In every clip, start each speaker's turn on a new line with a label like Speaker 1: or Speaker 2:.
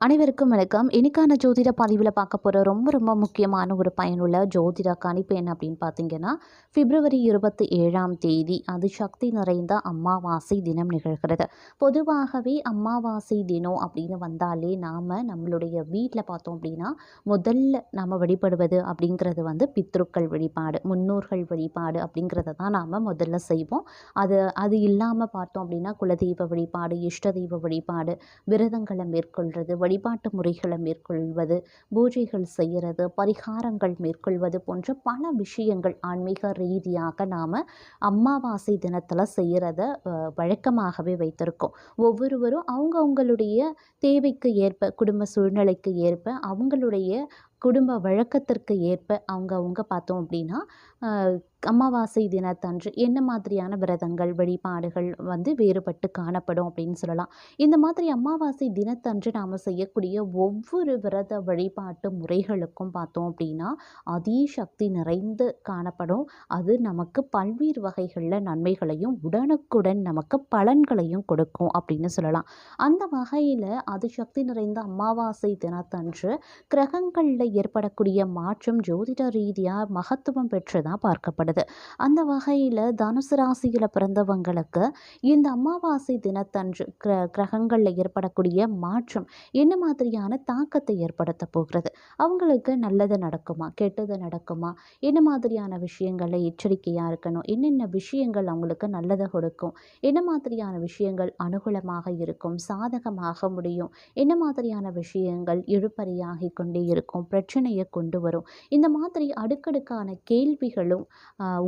Speaker 1: அனைவருக்கும் வணக்கம். இன்றைக்கான ஜோதிட பதிவில் பார்க்க போகிற ரொம்ப ரொம்ப முக்கியமான ஒரு பயனுள்ள ஜோதிட கணிப்பு என்ன அப்படின்னு பார்த்தீங்கன்னா பிப்ரவரி இருபத்தி ஏழாம் தேதி அது சக்தி நிறைந்த அம்மாவாசை தினம் நிகழ்கிறது. பொதுவாகவே அம்மாவாசை தினம் அப்படின்னு வந்தாலே நாம் நம்மளுடைய வீட்டில் பார்த்தோம் அப்படின்னா முதல்ல நாம் வழிபடுவது அப்படிங்கிறது வந்து பித்ருக்கள் வழிபாடு முன்னோர்கள் வழிபாடு அப்படிங்கிறத தான் நாம் முதல்ல செய்வோம். அது அது இல்லாமல் பார்த்தோம் அப்படின்னா குலதெய்வ வழிபாடு இஷ்ட தெய்வ வழிபாடு விரதங்களை மேற்கொள்வது வழிபாட்டு முறைகளை மேற்கொள்வது பூஜைகள் செய்கிறது பரிகாரங்கள் மேற்கொள்வது போன்ற பல விஷயங்கள் ஆன்மீக ரீதியாக நாம் அமாவாசை தினத்தில் செய்கிறத வழக்கமாகவே வைத்திருக்கோம். ஒவ்வொருவரும் அவங்கவுங்களுடைய தேவைக்கு ஏற்ப குடும்ப சூழ்நிலைக்கு ஏற்ப அவங்களுடைய குடும்ப வழக்கத்திற்கு ஏற்ப அவங்க அவங்க பார்த்தோம் அப்படின்னா அமாவாசை தினத்தன்று என்ன மாதிரியான விரதங்கள் வழிபாடுகள் வந்து வேறுபட்டு காணப்படும் அப்படின்னு சொல்லலாம். இந்த மாதிரி அமாவாசை தினத்தன்று நாம் செய்யக்கூடிய ஒவ்வொரு விரத வழிபாட்டு முறைகளுக்கும் பார்த்தோம் அப்படின்னா அதே சக்தி நிறைந்து காணப்படும். அது நமக்கு பல்வேறு வகைகளில் நன்மைகளையும் உடனுக்குடன் நமக்கு பலன்களையும் கொடுக்கும் அப்படின்னு சொல்லலாம். அந்த வகையில் அது சக்தி நிறைந்த அமாவாசை தினத்தன்று கிரகங்களில் ஏற்படக்கூடிய மாற்றம் ஜோதிட ரீதியாக மகத்துவம் பெற்றதாக பார்க்கப்படுது. அந்த வகையில் தனுசு ராசியில் பிறந்தவங்களுக்கு இந்த அமாவாசை தினத்தன்று கிர கிரகங்களில் ஏற்படக்கூடிய மாற்றம் என்ன மாதிரியான தாக்கத்தை ஏற்படுத்த போகிறது? அவங்களுக்கு நல்லது நடக்குமா? கெட்டது நடக்குமா? என்ன மாதிரியான விஷயங்களில் எச்சரிக்கையாக இருக்கணும்? என்னென்ன விஷயங்கள் அவங்களுக்கு நல்லதை கொடுக்கும்? என்ன மாதிரியான விஷயங்கள் அனுகூலமாக இருக்கும்? சாதகமாக முடியும்? என்ன மாதிரியான விஷயங்கள் இழுப்பறியாகி கொண்டே இருக்கும்? பிரச்சனையை கொண்டு வரும். இந்த மாதிரி அடுக்கடுக்கான கேள்விகளும்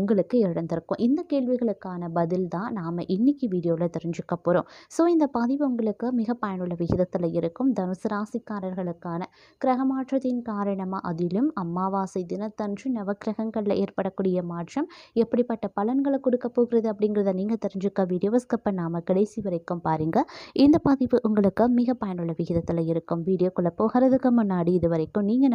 Speaker 1: உங்களுக்கு எழுந்திருக்கும். இந்த கேள்விகளுக்கான பதில் தான் நாம் இன்றைக்கி வீடியோவில் தெரிஞ்சுக்க போகிறோம் ஸோ இந்த பதிவு உங்களுக்கு மிக பயனுள்ள விகிதத்தில் இருக்கும். தனுசு ராசிக்காரர்களுக்கான கிரகமாற்றத்தின் காரணமாக அதிலும் அமாவாசை தினத்தன்று நவக்கிரகங்களில் ஏற்படக்கூடிய மாற்றம் எப்படிப்பட்ட பலன்களை கொடுக்க போகிறது அப்படிங்கிறத நீங்கள் தெரிஞ்சுக்க வீடியோஸ்க்கப்ப நாம் கடைசி வரைக்கும் பாருங்கள் இந்த பதிவு உங்களுக்கு மிக பயனுள்ள விகிதத்தில் இருக்கும். வீடியோக்குள்ளே போகிறதுக்கு முன்னாடி இது வரைக்கும் நீங்கள்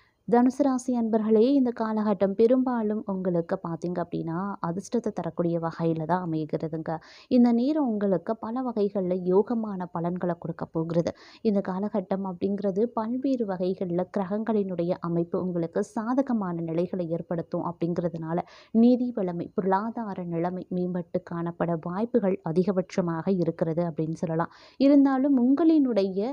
Speaker 1: தனுசு ராசி அன்பர்களே இந்த காலகட்டம் பெரும்பாலும் உங்களுக்கு பார்த்தீங்க அப்படின்னா அதிர்ஷ்டத்தை தரக்கூடிய வகையில் தான் அமைகிறதுங்க. இந்த நேரம் உங்களுக்கு பல வகைகளில் யோகமான பலன்களை கொடுக்க போகிறது. இந்த காலகட்டம் அப்படிங்கிறது பல்வேறு வகைகளில் கிரகங்களினுடைய அமைப்பு உங்களுக்கு சாதகமான நிலைகளை ஏற்படுத்தும் அப்படிங்கிறதுனால நிதி வளமை பொருளாதார நிலைமை மேம்பட்டு காணப்பட வாய்ப்புகள் அதிகபட்சமாக இருக்கிறது அப்படின்னு சொல்லலாம். இருந்தாலும் உங்களினுடைய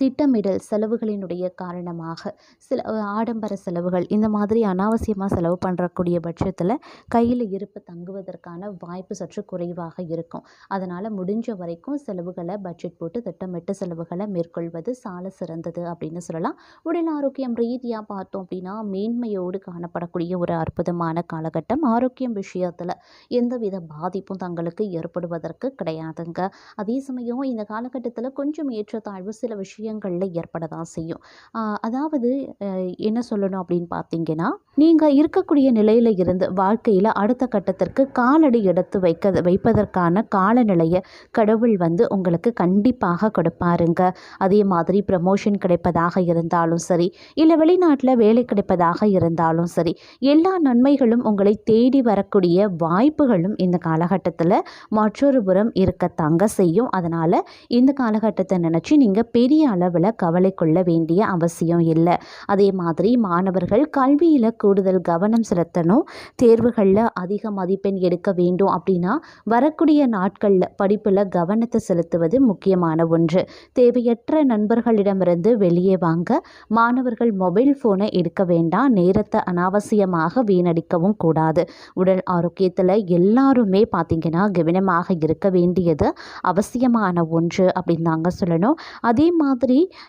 Speaker 1: திட்டமிடல் செலவுகளினுடைய காரணமாக சில ஆடம்பர செலவுகள் இந்த மாதிரி அனாவசியமாக செலவு பண்ணுறக்கூடிய பட்சத்தில் கையில் இருப்பு தங்குவதற்கான வாய்ப்பு சற்று குறைவாக இருக்கும். அதனால் முடிஞ்ச வரைக்கும் செலவுகளை பட்ஜெட் போட்டு திட்டமிட்டு செலவுகளை மேற்கொள்வது சால சிறந்தது அப்படின்னு சொல்லலாம். உடல் ஆரோக்கியம் ரீதியாக பார்த்தோம் அப்படின்னா மேன்மையோடு காணப்படக்கூடிய ஒரு அற்புதமான காலகட்டம். ஆரோக்கியம் விஷயத்தில் எந்தவித பாதிப்பும் தங்களுக்கு ஏற்படுவதற்கு கிடையாதுங்க. அதே சமயம் இந்த காலகட்டத்தில் கொஞ்சம் ஏற்றத்தாழ்வு சில விஷயம் விஷயங்களில் ஏற்பட தான் செய்யும். அதாவது என்ன சொல்லணும் அப்படின்னு பார்த்தீங்கன்னா நீங்கள் இருக்கக்கூடிய நிலையில் இருந்து வாழ்க்கையில் அடுத்த கட்டத்திற்கு காலடி எடுத்து வைக்க வைப்பதற்கான காலநிலையை கடவுள் வந்து உங்களுக்கு கண்டிப்பாக கொடுப்பாருங்க. அதே மாதிரி ப்ரமோஷன் கிடைப்பதாக இருந்தாலும் சரி இல்லை வெளிநாட்டில் வேலை கிடைப்பதாக இருந்தாலும் சரி எல்லா நன்மைகளும் உங்களை தேடி வரக்கூடிய வாய்ப்புகளும் இந்த காலகட்டத்தில் மற்றொரு புறம் இருக்கத்தாங்க செய்யும். அதனால் இந்த காலகட்டத்தை நினச்சி நீங்கள் பெரிய அளவில் கவலை கொள்ள வேண்டிய அவசியம் இல்லை. அதே மாதிரி மாணவர்கள் கல்வியில் கூடுதல் கவனம் செலுத்தணும். தேர்வுகளில் அதிக மதிப்பெண் எடுக்க வேண்டும் அப்படின்னா வரக்கூடிய நாட்களில் படிப்பில் கவனத்தை செலுத்துவது முக்கியமான ஒன்று. தேவையற்ற நண்பர்களிடமிருந்து வெளியே வாங்க மாணவர்கள் மொபைல் ஃபோனை எடுக்க வேண்டாம். நேரத்தை அனாவசியமாக வீணடிக்கவும் கூடாது. உடல் ஆரோக்கியத்தில் எல்லாருமே பார்த்திங்கன்னா கவனமாக இருக்க வேண்டியது அவசியமான ஒன்று அப்படின்னு தாங்க சொல்லணும். அதே மாதிரி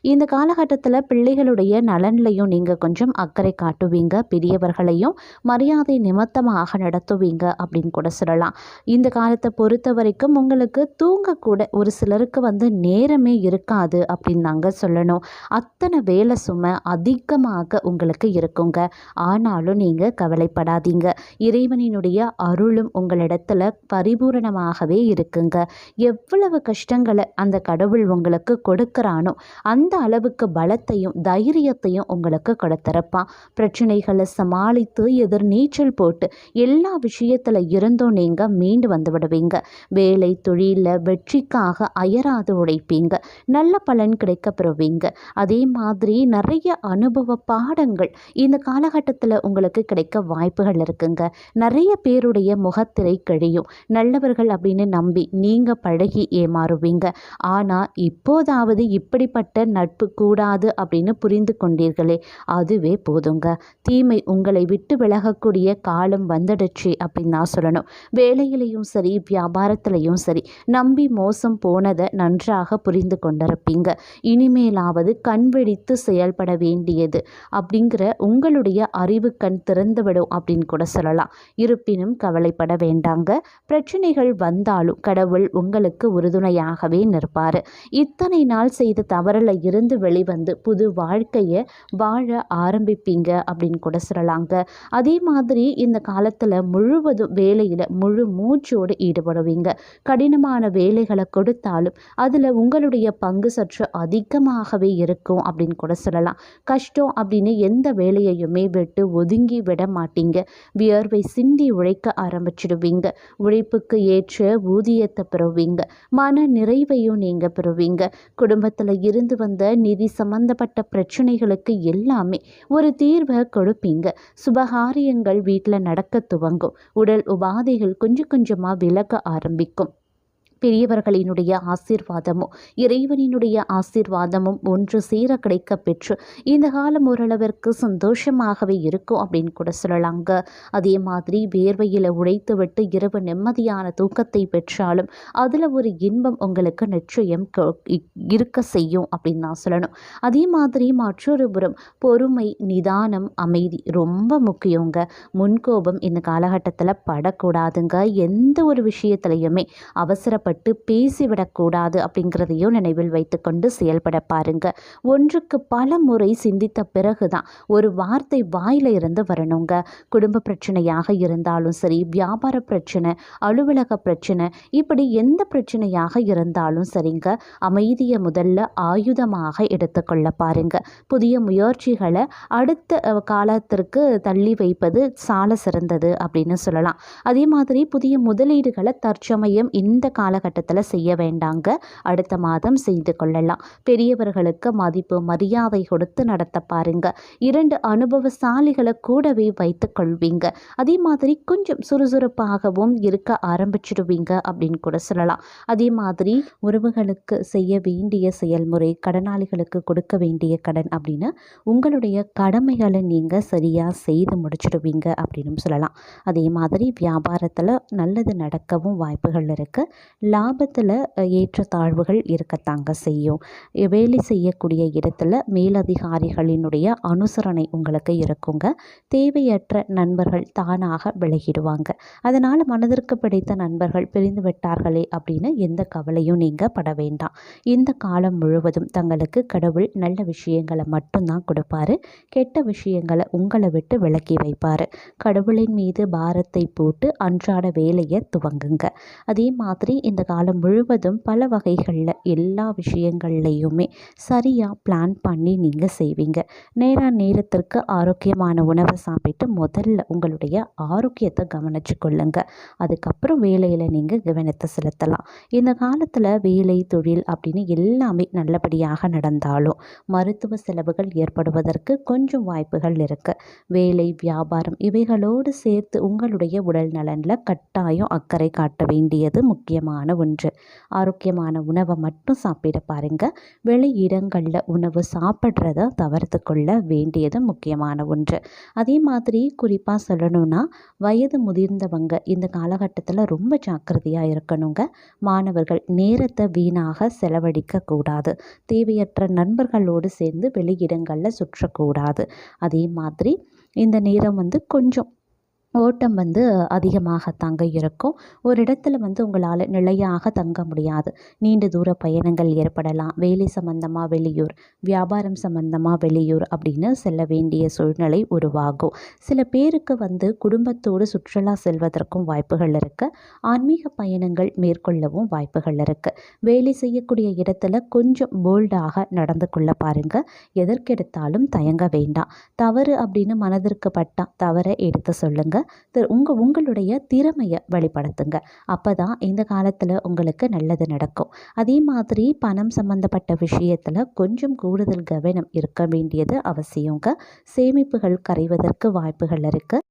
Speaker 1: இந்த காலகட்டத்தில் பிள்ளைகளுடைய நலன்லையும் நீங்கள் கொஞ்சம் அக்கறை காட்டுவீங்க பெரியவர்களையும் மரியாதை நிமித்தமாக நடத்துவீங்க அப்படின்னு கூட சொல்லலாம். இந்த காலத்தை பொறுத்த வரைக்கும் உங்களுக்கு தூங்கக்கூட ஒரு சிலருக்கு வந்து நேரமே இருக்காது அப்படின்னு நாங்கள் சொல்லணும். அத்தனை வேலை சுமை அதிகமாக உங்களுக்கு இருக்குங்க. ஆனாலும் நீங்கள் கவலைப்படாதீங்க. இறைவனினுடைய அருளும் உங்களிடத்துல பரிபூரணமாகவே இருக்குங்க. எவ்வளவு கஷ்டங்களை அந்த கடவுள் உங்களுக்கு கொடுக்குறானோ அந்த அளவுக்கு பலத்தையும் தைரியத்தையும் உங்களுக்கு கொடுத்துருப்பான். பிரச்சனைகளை சமாளித்து எதிர் நீச்சல் போட்டு எல்லா விஷயத்தில் இருந்தும் நீங்கள் மீண்டு வந்து விடுவீங்க. வேலை தொழிலில் வெற்றிக்காக அயராது உழைப்பீங்க. நல்ல பலன் கிடைக்க பெறுவீங்க. அதே மாதிரி நிறைய அனுபவ பாடங்கள் இந்த காலகட்டத்தில் உங்களுக்கு கிடைக்க வாய்ப்புகள் இருக்குங்க. நிறைய பேருடைய முகத்திரை கழியும். நல்லவர்கள் அப்படின்னு நம்பி நீங்கள் பழகி ஏமாறுவீங்க. ஆனால் இப்போதாவது இப்படி இப்படிப்பட்ட நட்பு கூடாது அப்படின்னு புரிந்து கொண்டீர்களே அதுவே போதுங்க. தீமை உங்களை விட்டு விலகக்கூடிய காலம் வந்துடுச்சு அப்படின்னு நான் சொல்லணும். வேலையிலையும் சரி வியாபாரத்திலையும் சரி நம்பி மோசம் போனதை நன்றாக புரிந்து கொண்டிருப்பீங்க. இனிமேலாவது கண் விழித்து செயல்பட வேண்டியது அப்படிங்கிற உங்களுடைய அறிவு கண் திறந்துவிடும் அப்படின்னு கூட சொல்லலாம். இருப்பினும் கவலைப்பட வேண்டாங்க. பிரச்சனைகள் வந்தாலும் கடவுள் உங்களுக்கு உறுதுணையாகவே நிற்பார். இத்தனை நாள் செய்த தவறில் இருந்து வெளிவந்து புது வாழ்க்கையை வாழ ஆரம்பிப்பீங்க அப்படின்னு கூட சொல்லலாங்க. அதே மாதிரி இந்த காலத்தில் முழுவதும் வேலையில் முழு மூச்சோடு ஈடுபடுவீங்க. கடினமான வேலைகளை கொடுத்தாலும் அதில் உங்களுடைய பங்கு சற்று அதிகமாகவே இருக்கும் அப்படின்னு கூட சொல்லலாம். கஷ்டம் அப்படின்னு எந்த வேலையையுமே விட்டு ஒதுங்கி விட மாட்டீங்க. வியர்வை சிந்தி உழைக்க ஆரம்பிச்சிடுவீங்க. உழைப்புக்கு ஏற்ற ஊதியத்தை பெறுவீங்க. மன நிறைவையும் நீங்கள் பெறுவீங்க. குடும்பத்தில் இருந்து வந்த நிதி சம்பந்தப்பட்ட பிரச்சனைகளுக்கு எல்லாமே ஒரு தீர்வை கொடுப்பீங்க. சுபகாரியங்கள் வீட்டில் நடக்க துவங்கும். உடல் உபாதைகள் கொஞ்சம் கொஞ்சமாக விலக ஆரம்பிக்கும். பெரியவர்களினுடைய ஆசீர்வாதமும் இறைவனினுடைய ஆசீர்வாதமும் ஒன்று சேர கிடைக்க பெற்று இந்த காலம் ஓரளவிற்கு சந்தோஷமாகவே இருக்கும் அப்படின்னு கூட சொல்லலாங்க. அதே மாதிரி வேர்வையில் உழைத்துவிட்டு இரவு நிம்மதியான தூக்கத்தை பெற்றாலும் அதில் ஒரு இன்பம் உங்களுக்கு நிச்சயம் இருக்க செய்யும் அப்படின்னு நான் சொல்லணும். அதே மாதிரி மற்றொரு புறம் பொறுமை நிதானம் அமைதி ரொம்ப முக்கியங்க. முன்கோபம் இந்த காலகட்டத்தில் படக்கூடாதுங்க. எந்த ஒரு விஷயத்துலையுமே அவசரப்பட்டு அவசரப்பட்டு பேசிவிடக்கூடாது அப்படிங்கிறதையும் நினைவில் வைத்துக்கொண்டு செயல்பட பாருங்க. ஒன்றுக்கு பல முறை சிந்தித்த பிறகு தான் ஒரு வார்த்தை வாயில இருந்து வரணுங்க. குடும்ப பிரச்சனையாக இருந்தாலும் சரி வியாபார பிரச்சனை அலுவலக பிரச்சனை இப்படி எந்த பிரச்சனையாக இருந்தாலும் சரிங்க. அமைதியை முதல்ல ஆயுதமாக எடுத்துக்கொள்ள பாருங்க. புதிய முயற்சிகளை அடுத்த காலத்திற்கு தள்ளி வைப்பது சால சிறந்தது அப்படின்னு சொல்லலாம். அதே மாதிரி புதிய முதலீடுகளை தற்சமயம் இந்த கால காலகட்டத்தில் செய்ய வேண்டாங்க. அடுத்த மாதம் செய்து கொள்ளலாம். பெரியவர்களுக்கு மதிப்பு மரியாதை கொடுத்து நடத்த பாருங்க. இரண்டு அனுபவசாலிகளை கூடவே வைத்து கொள்வீங்க. அதே மாதிரி கொஞ்சம் சுறுசுறுப்பாகவும் இருக்க ஆரம்பிச்சிடுவீங்க அப்படின்னு கூட சொல்லலாம். அதே மாதிரி உறவுகளுக்கு செய்ய வேண்டிய செயல்முறை கடனாளிகளுக்கு கொடுக்க வேண்டிய கடன் அப்படின்னு உங்களுடைய கடமைகளை நீங்கள் சரியாக செய்து முடிச்சிடுவீங்க அப்படின்னு சொல்லலாம். அதே மாதிரி வியாபாரத்தில் நல்லது நடக்கவும் வாய்ப்புகள் இருக்குது லாபத்தில் ஏற்றத்தாழ்வுகள் இருக்கத்தாங்க செய்யும். வேலை செய்யக்கூடிய இடத்துல மேலதிகாரிகளினுடைய அனுசரணை உங்களுக்கு இருக்குங்க. தேவையற்ற நண்பர்கள் தானாக விலகிடுவாங்க. அதனால் மனதிற்கு பிடித்த நண்பர்கள் பிரிந்து விட்டார்களே அப்படின்னு எந்த கவலையும் நீங்கள் பட வேண்டாம். இந்த காலம் முழுவதும் தங்களுக்கு கடவுள் நல்ல விஷயங்களை மட்டும்தான் கொடுப்பாரு. கெட்ட விஷயங்களை உங்களை விட்டு விலக்கி வைப்பார். கடவுளின் மீது பாரத்தை போட்டு அன்றாட வேலையை துவங்குங்க. அதே மாதிரி இந்த காலம் முழுவதும் பல வகைகளில் எல்லா விஷயங்கள்லையுமே சரியாக பிளான் பண்ணி நீங்கள் செய்வீங்க. நேராக நேரத்திற்கு ஆரோக்கியமான உணவை சாப்பிட்டு முதல்ல உங்களுடைய ஆரோக்கியத்தை கவனிச்சு கொள்ளுங்க. அதுக்கப்புறம் வேலையில் நீங்கள் கவனத்தை செலுத்தலாம். இந்த காலத்தில் வேலை தொழில் அப்படின்னு எல்லாமே நல்லபடியாக நடந்தாலும் மருத்துவ செலவுகள் ஏற்படுவதற்கு கொஞ்சம் வாய்ப்புகள் இருக்குது வேலை வியாபாரம் இவைகளோடு சேர்த்து உங்களுடைய உடல் நலனில் கட்டாயம் அக்கறை காட்ட வேண்டியது முக்கியமான ஒன்று. ஆரோக்கியமான உணவை மட்டும் சாப்பிட பாருங்க. வெளி இடங்களில் உணவு சாப்பிட்றத தவிர்த்து கொள்ள வேண்டியது முக்கியமான ஒன்று. அதே மாதிரி குறிப்பாக சொல்லணும்னா வயது முதிர்ந்தவங்க இந்த காலகட்டத்தில் ரொம்ப ஜாக்கிரதையாக இருக்கணுங்க. மாணவர்கள் நேரத்தை வீணாக செலவழிக்க கூடாது. தேவையற்ற நண்பர்களோடு சேர்ந்து வெளியிடங்களில் சுற்றக்கூடாது. அதே மாதிரி இந்த நேரம் வந்து கொஞ்சம் ஓட்டம் வந்து அதிகமாக தங்க இருக்கும். ஒரு இடத்துல வந்து உங்களால் நிலையாக தங்க முடியாது. நீண்ட தூர பயணங்கள் ஏற்படலாம். வேலை சம்பந்தமாக வெளியூர் வியாபாரம் சம்பந்தமாக வெளியூர் அப்படின்னு செல்ல வேண்டிய சூழ்நிலை உருவாகும். சில பேருக்கு வந்து குடும்பத்தோடு சுற்றுலா செல்வதற்கும் வாய்ப்புகள் இருக்குது ஆன்மீக பயணங்கள் மேற்கொள்ளவும் வாய்ப்புகள் இருக்குது வேலை செய்யக்கூடிய இடத்துல கொஞ்சம் போல்டாக நடந்து கொள்ள பாருங்கள் எதற்கெடுத்தாலும் தயங்க வேண்டாம். தவறு அப்படின்னு மனதிற்கு பட்டால் தவறை எடுத்து சொல்லுங்கள் உங்கள் உங்களுடைய திறமையை வெளிப்படுத்துங்க. அப்போ தான் இந்த காலத்தில் உங்களுக்கு நல்லது நடக்கும். அதே மாதிரி பணம் சம்மந்தப்பட்ட விஷயத்தில் கொஞ்சம் கூடுதல் கவனம் இருக்க வேண்டியது அவசியங்க. சேமிப்புகள் கரைவதற்கு வாய்ப்புகள் இருக்குது